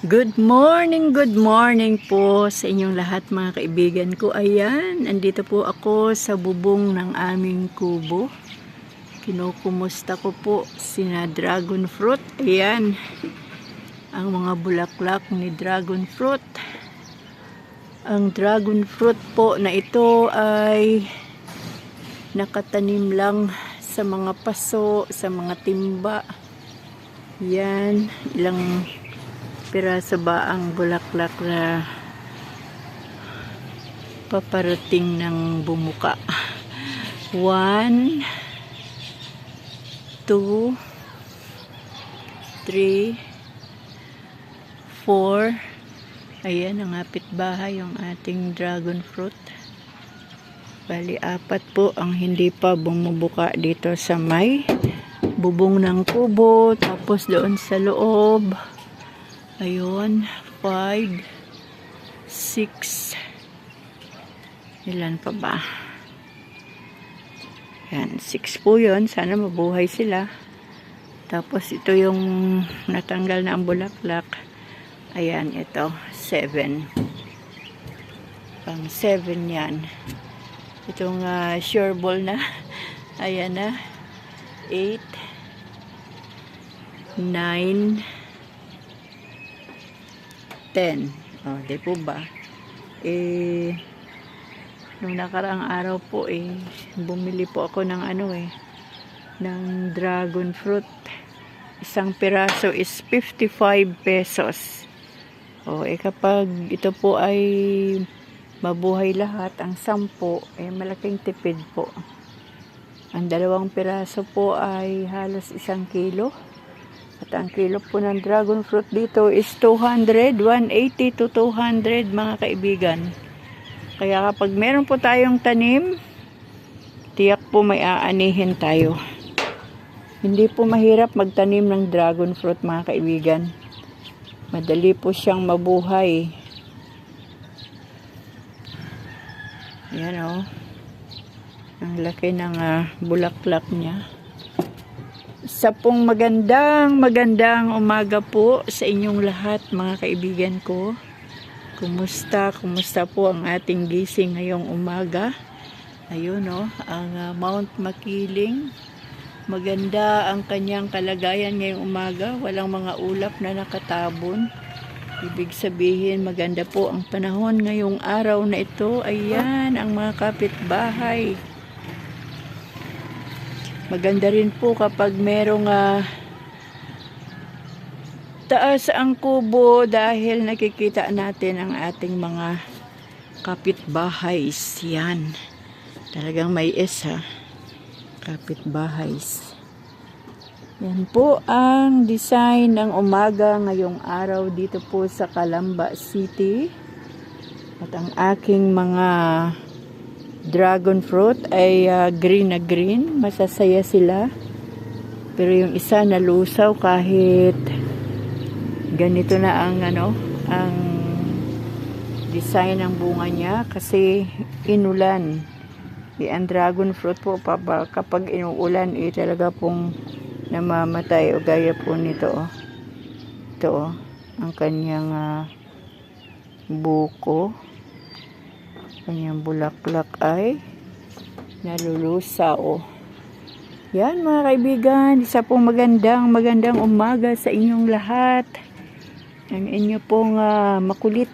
Good morning, good morning po sa inyong lahat mga kaibigan ko. Ayan, andito po ako sa bubong ng aming kubo. Kinukumusta ko po sina dragon fruit. Ayan, ang mga bulaklak ni dragon fruit. Ang dragon fruit po na ito ay nakatanim lang sa mga paso, sa mga timba. Yan, ilang piraso ba ang bulaklak na paparating ng bumuka. One, two, three, four. Ayan, ang apit bahay yung ating dragon fruit. Bali, apat po ang hindi pa bumubuka dito sa may bubong ng kubo. Tapos doon sa loob. Ayun, 5, 6, ilan pa ba? Yan, 6 po yun. Sana mabuhay sila. Tapos ito yung natanggal na ang bulaklak. Ayan, ito, 7. Pang 7 yan. Itong uh, sure ball na. Ayan na. 8, 9, 10. Oh, di po ba? Eh, nung nakaraang araw po eh, bumili po ako ng ano eh, ng dragon fruit. Isang piraso is 55 pesos. Oh, eh kapag ito po ay mabuhay lahat, ang 10, eh malaking tipid po. Ang dalawang piraso po ay halos isang kilo. At ang kilo po ng dragon fruit dito is 200, 180 to 200 mga kaibigan. Kaya kapag meron po tayong tanim, tiyak po may aanihin tayo. Hindi po mahirap magtanim ng dragon fruit mga kaibigan. Madali po siyang mabuhay. Yan o. Oh. Ang laki ng uh, bulaklak niya. Sa pong magandang, magandang umaga po sa inyong lahat mga kaibigan ko. Kumusta, kumusta po ang ating gising ngayong umaga. Ayun o, ang uh, Mount Makiling. Maganda ang kanyang kalagayan ngayong umaga. Walang mga ulap na nakatabon. Ibig sabihin, maganda po ang panahon ngayong araw na ito. Ayan, ang mga kapitbahay. Maganda rin po kapag merong uh, taas ang kubo dahil nakikita natin ang ating mga kapitbahay. Yan. Talagang may is ha. Kapitbahay. Yan po ang design ng umaga ngayong araw dito po sa Calamba City. At ang aking mga dragon fruit ay uh, green na green. Masasaya sila. Pero yung isa nalusaw kahit ganito na ang ano, ang design ng bunga niya kasi inulan. E, ang dragon fruit po papa, kapag inuulan eh talaga pong namamatay o gaya po nito oh. Ito oh, ang kanyang uh, buko kanyang bulaklak ay nalulusaw. Yan mga kaibigan, isa pong magandang magandang umaga sa inyong lahat. Ang inyo pong uh, makulit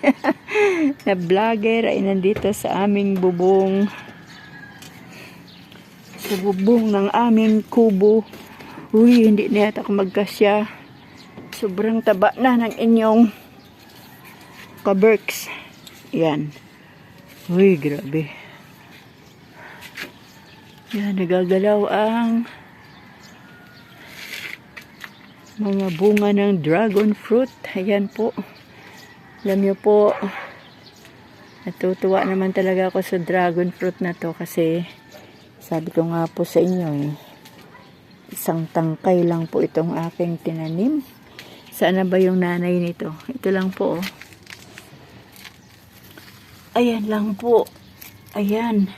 na vlogger ay nandito sa aming bubong. Sa bubong ng aming kubo. Uy, hindi na yata ako magkasya. Sobrang taba na ng inyong kaberks. Yan. Uy, grabe. Yan, nagagalaw ang mga bunga ng dragon fruit. Ayan po. Alam niyo po, natutuwa naman talaga ako sa dragon fruit na to kasi sabi ko nga po sa inyo eh, isang tangkay lang po itong aking tinanim. Sana ba yung nanay nito? Ito lang po oh. Ayan lang po. Ayan.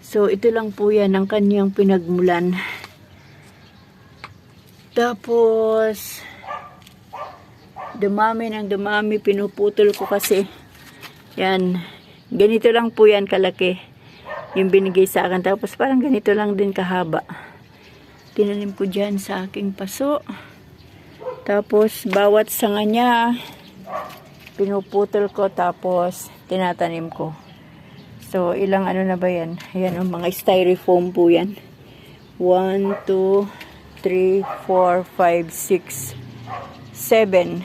So, ito lang po yan ang kanyang pinagmulan. Tapos, Dumami ng dumami, pinuputol ko kasi. Yan. Ganito lang po yan kalaki. Yung binigay sa akin. Tapos parang ganito lang din kahaba. Tinanim ko dyan sa aking paso. Tapos bawat sanga niya, pinuputol ko tapos tinatanim ko. So, ilang ano na ba yan? Ayan, oh, mga styrofoam po yan. 1, 2, 3, 4, 5, 6, 7.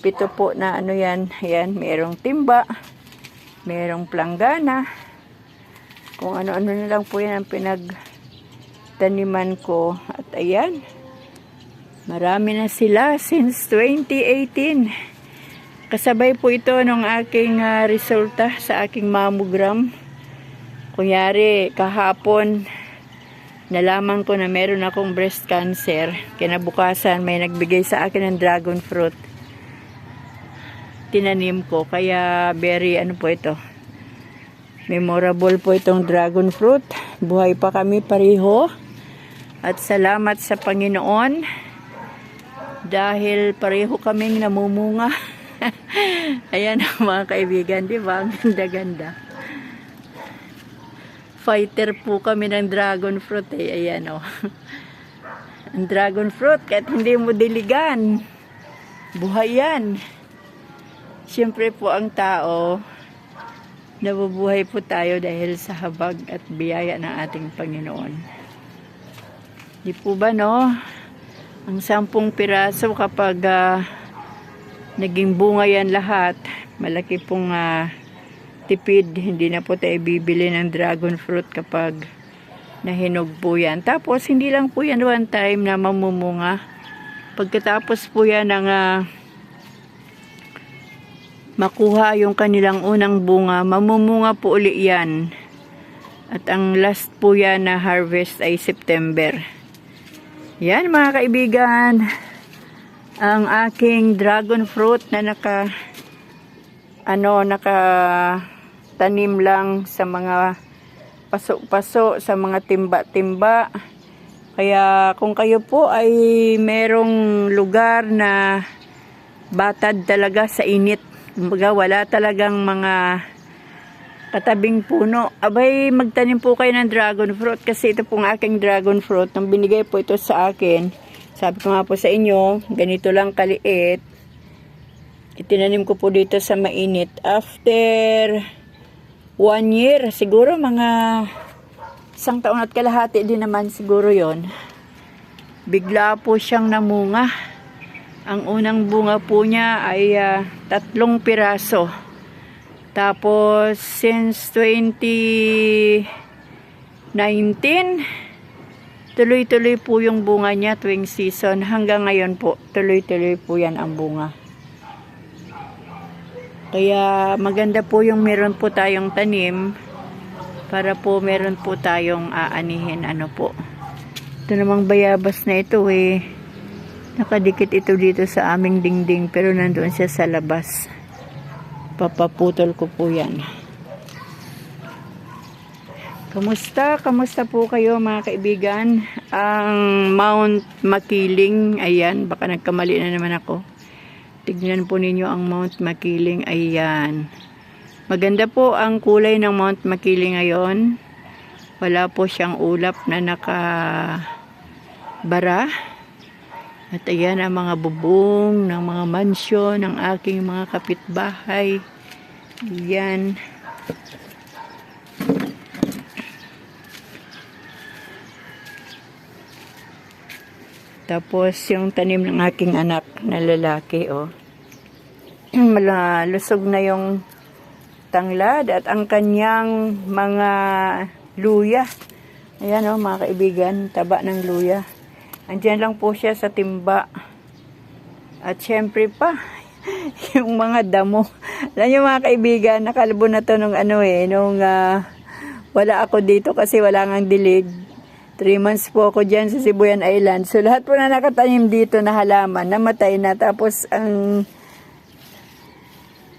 Pito po na ano yan. Ayan, merong timba. Merong planggana. Kung ano-ano na lang po yan ang pinagtaniman ko. At ayan, marami na sila since 2018. Kasabay po ito ng aking ah, resulta sa aking mammogram. Kunyari, kahapon, nalaman ko na meron akong breast cancer. Kinabukasan, may nagbigay sa akin ng dragon fruit. Tinanim ko, kaya very, ano po ito, memorable po itong dragon fruit. Buhay pa kami pareho. At salamat sa Panginoon dahil pareho kaming namumunga. Ayan mga kaibigan, di ba? Ang ganda-ganda. Fighter po kami ng dragon fruit eh. Ayan o. Oh. Ang dragon fruit, kahit hindi mo diligan, buhay yan. Siyempre po ang tao, nabubuhay po tayo dahil sa habag at biyaya ng ating Panginoon. Di po ba no? Ang sampung piraso kapag ah, naging bunga yan lahat, malaki pong ah, tipid. Hindi na po tayo bibili ng dragon fruit kapag nahinog po yan. Tapos, hindi lang po yan one time na mamumunga. Pagkatapos po yan ng ah, makuha yung kanilang unang bunga, mamumunga po uli yan. At ang last po yan na harvest ay September. Yan mga kaibigan, ang aking dragon fruit na naka ano naka tanim lang sa mga paso-paso sa mga timba-timba. Kaya kung kayo po ay merong lugar na batad talaga sa init, kumbaga wala talagang mga katabing puno. Abay, magtanim po kayo ng dragon fruit kasi ito pong aking dragon fruit. Nang binigay po ito sa akin, sabi ko nga po sa inyo, ganito lang kaliit. Itinanim ko po dito sa mainit. After one year, siguro mga isang taon at kalahati din naman siguro yon Bigla po siyang namunga. Ang unang bunga po niya ay ah, tatlong piraso. Tapos, since 2019, tuloy-tuloy po yung bunga niya tuwing season. Hanggang ngayon po, tuloy-tuloy po yan ang bunga. Kaya maganda po yung meron po tayong tanim para po meron po tayong aanihin ano po. Ito namang bayabas na ito eh. Nakadikit ito dito sa aming dingding pero nandoon siya sa labas. Papaputol ko po yan. Kamusta? Kamusta po kayo mga kaibigan? Ang Mount Makiling, ayan, baka nagkamali na naman ako. Tignan po ninyo ang Mount Makiling, ayan. Maganda po ang kulay ng Mount Makiling ngayon. Wala po siyang ulap na naka bara. At ayan ang mga bubong ng mga mansyon ng aking mga kapitbahay. Ayan. Tapos yung tanim ng aking anak na lalaki, oh. Malusog na yung tanglad at ang kanyang mga luya. Ayan, oh, mga kaibigan, taba ng luya. Andiyan lang po siya sa timba. At syempre pa, yung mga damo. Alam niyo mga kaibigan, nakalbo na to nung ano eh, nung ah, wala ako dito kasi wala ngang dilig. Three months po ako dyan sa Sibuyan Island. So lahat po na nakatanim dito na halaman, namatay na. Tapos ang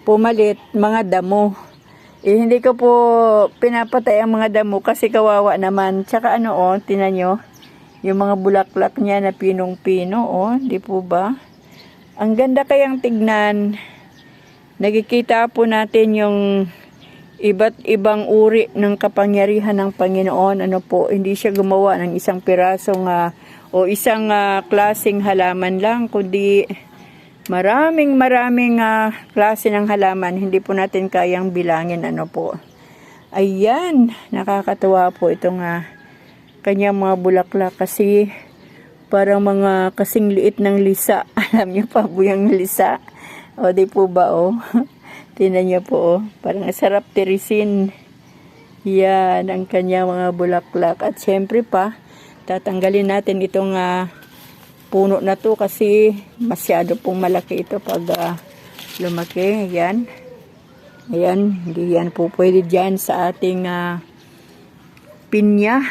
pumalit, mga damo. Eh, hindi ko po pinapatay ang mga damo kasi kawawa naman. Tsaka ano oh, tinan nyo, yung mga bulaklak niya na pinong-pino oh, di po ba? Ang ganda kayang tignan. Nagkikita po natin yung iba't ibang uri ng kapangyarihan ng Panginoon. Ano po, hindi siya gumawa ng isang pirasong ah, o isang ah, klaseng halaman lang, kundi maraming maraming ah, klase ng halaman. Hindi po natin kayang bilangin. Ano po. Ayan, nakakatuwa po itong ah, kanyang mga bulaklak kasi parang mga kasing liit ng lisa. Alam niyo pa po yung lisa? O di po ba o? Tingnan niyo po o. Parang sarap tirisin. Yan ang kanyang mga bulaklak. At syempre pa, tatanggalin natin itong ah, puno na to kasi masyado pong malaki ito pag ah, lumaki. Yan. Ayan, hindi yan po pwede dyan sa ating ah, pinya.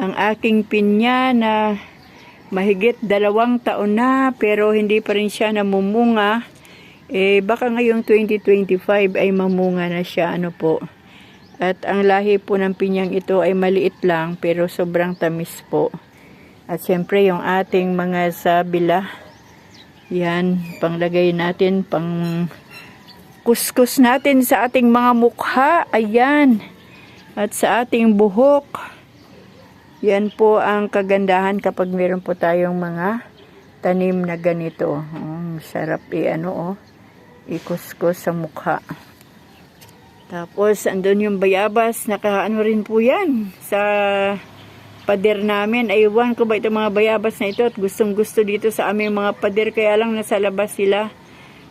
Ang aking pinya na mahigit dalawang taon na pero hindi pa rin siya namumunga. Eh, baka ngayong 2025 ay mamunga na siya. Ano po. At ang lahi po ng pinyang ito ay maliit lang pero sobrang tamis po. At syempre yung ating mga sabila. Yan, panglagay natin, pang kuskus natin sa ating mga mukha. Ayan. At sa ating buhok. Yan po ang kagandahan kapag meron po tayong mga tanim na ganito. Mm, sarap i-ano oh. Ikuskus sa mukha. Tapos andun yung bayabas, nakaano rin po yan sa pader namin. Aywan ko ba itong mga bayabas na ito at gustong gusto dito sa aming mga pader kaya lang nasa labas sila.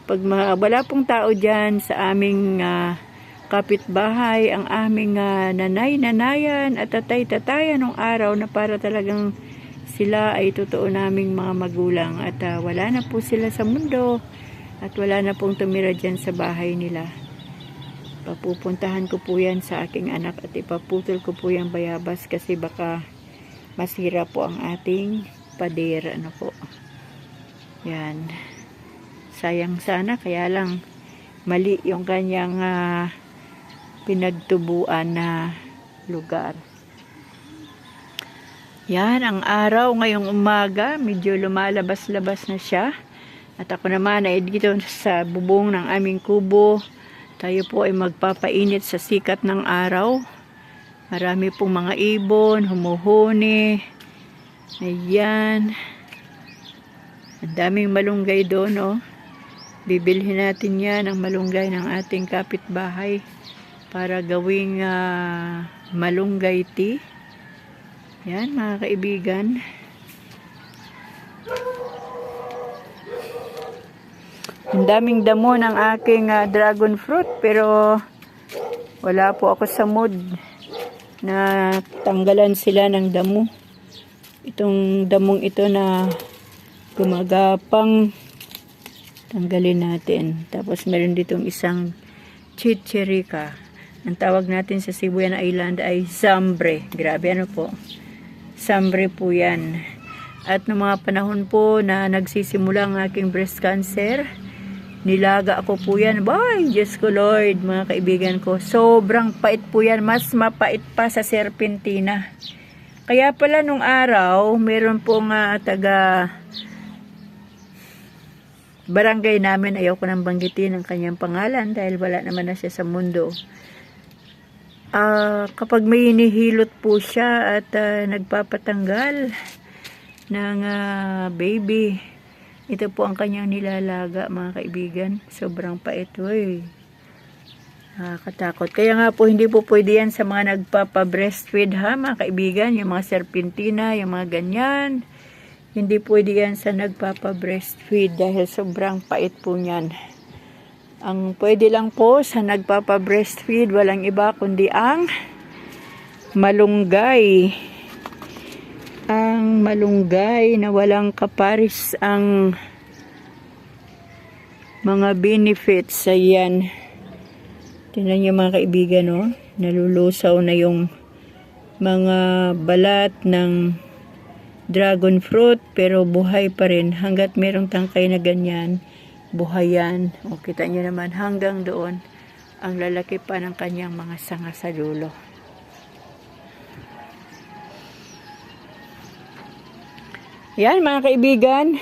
Pag mga, wala pong tao dyan sa aming ah, kapitbahay, ang aming ah, nanay-nanayan at tatay-tatayan ng araw na para talagang sila ay totoo naming mga magulang at ah, wala na po sila sa mundo at wala na pong tumira dyan sa bahay nila. Papupuntahan ko po yan sa aking anak at ipaputol ko po yung bayabas kasi baka masira po ang ating pader. Ano po. Yan sayang sana kaya lang mali yung kanyang ah, pinagtubuan na lugar. Yan, ang araw ngayong umaga, medyo lumalabas-labas na siya. At ako naman ay dito sa bubong ng aming kubo. Tayo po ay magpapainit sa sikat ng araw. Marami pong mga ibon, humuhuni. Ayan. Ang daming malunggay doon, oh. Bibilhin natin yan ang malunggay ng ating kapitbahay para gawing ah, malunggay tea. Yan mga kaibigan. Ang daming damo ng aking ah, dragon fruit pero wala po ako sa mood na tanggalan sila ng damo. Itong damong ito na gumagapang tanggalin natin. Tapos meron ditong isang chichirika. Ang tawag natin sa Sibuyan Island ay sambre. Grabe ano po. Sambre po yan. At noong mga panahon po na nagsisimula ang aking breast cancer, nilaga ako po yan. Bye, Diyos ko Lord, mga kaibigan ko. Sobrang pait po yan. Mas mapait pa sa serpentina. Kaya pala nung araw, meron pong ah, taga barangay namin, ayaw ko nang banggitin ang kanyang pangalan dahil wala naman na siya sa mundo. Ah, kapag may inihilot po siya at ah, nagpapatanggal ng ah, baby, ito po ang kanyang nilalaga mga kaibigan. Sobrang pait, oy. Nakakatakot. Kaya nga po, hindi po pwede yan sa mga nagpapa-breastfeed ha, mga kaibigan. Yung mga serpentina, yung mga ganyan. Hindi pwede yan sa nagpapa-breastfeed dahil sobrang pait po niyan. Ang pwede lang po sa nagpapa-breastfeed, walang iba kundi ang malunggay. Malunggay na walang kaparis ang mga benefits. Ayan. Tingnan niyo mga kaibigan, no? Nalulusaw na yung mga balat ng dragon fruit pero buhay pa rin hanggat merong tangkay na ganyan buhay yan o kita nyo naman hanggang doon ang lalaki pa ng kanyang mga sanga sa dulo yan mga kaibigan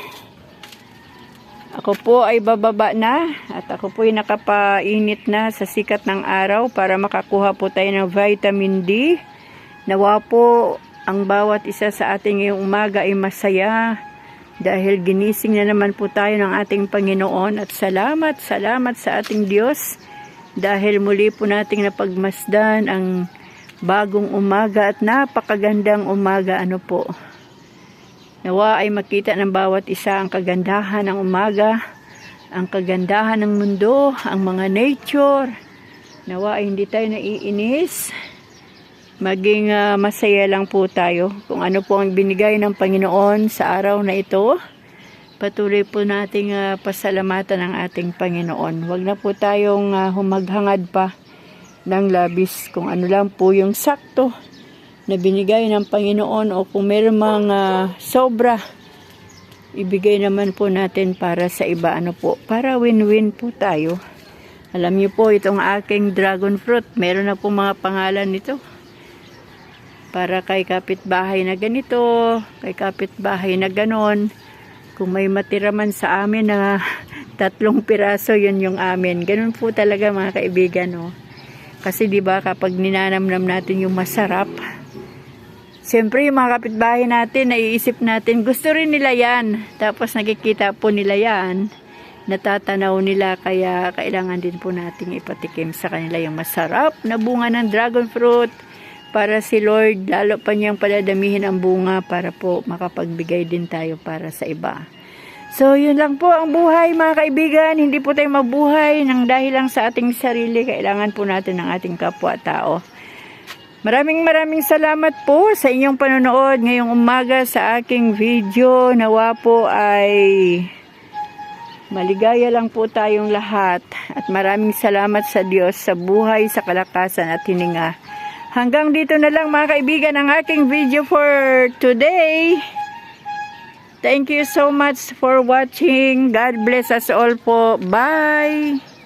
Ako po ay bababa na at ako po ay nakapainit na sa sikat ng araw para makakuha po tayo ng vitamin D. Nawa po ang bawat isa sa ating ngayong umaga ay masaya dahil ginising na naman po tayo ng ating Panginoon at salamat, salamat sa ating Diyos dahil muli po nating napagmasdan ang bagong umaga at napakagandang umaga ano po. Nawa ay makita ng bawat isa ang kagandahan ng umaga, ang kagandahan ng mundo, ang mga nature. Nawa ay hindi tayo naiinis. Maging ah, masaya lang po tayo kung ano po ang binigay ng Panginoon sa araw na ito. Patuloy po nating ah, pasalamatan ang ating Panginoon. Huwag na po tayong ah, humaghangad pa ng labis kung ano lang po yung sakto na binigay ng Panginoon o kung meron mga sobra, ibigay naman po natin para sa iba. Ano po, para win-win po tayo. Alam niyo po, itong aking dragon fruit, meron na po mga pangalan nito. Para kay kapitbahay na ganito, kay kapitbahay na ganon. Kung may matira man sa amin na tatlong piraso, yun yung amin. Ganun po talaga mga kaibigan, no? Kasi 'di ba kapag ninanamnam natin yung masarap, Siyempre, yung mga kapitbahay natin, naiisip natin, gusto rin nila yan. Tapos nakikita po nila yan, natatanaw nila, kaya kailangan din po nating ipatikim sa kanila yung masarap na bunga ng dragon fruit para si Lord, lalo pa niyang paladamihin ang bunga para po makapagbigay din tayo para sa iba. So, yun lang po ang buhay mga kaibigan. Hindi po tayo mabuhay ng dahil lang sa ating sarili. Kailangan po natin ng ating kapwa-tao. Maraming maraming salamat po sa inyong panonood ngayong umaga sa aking video. Nawa po ay maligaya lang po tayong lahat. At maraming salamat sa Diyos sa buhay, sa kalakasan at hininga. Hanggang dito na lang mga kaibigan ang aking video for today. Thank you so much for watching. God bless us all po. Bye!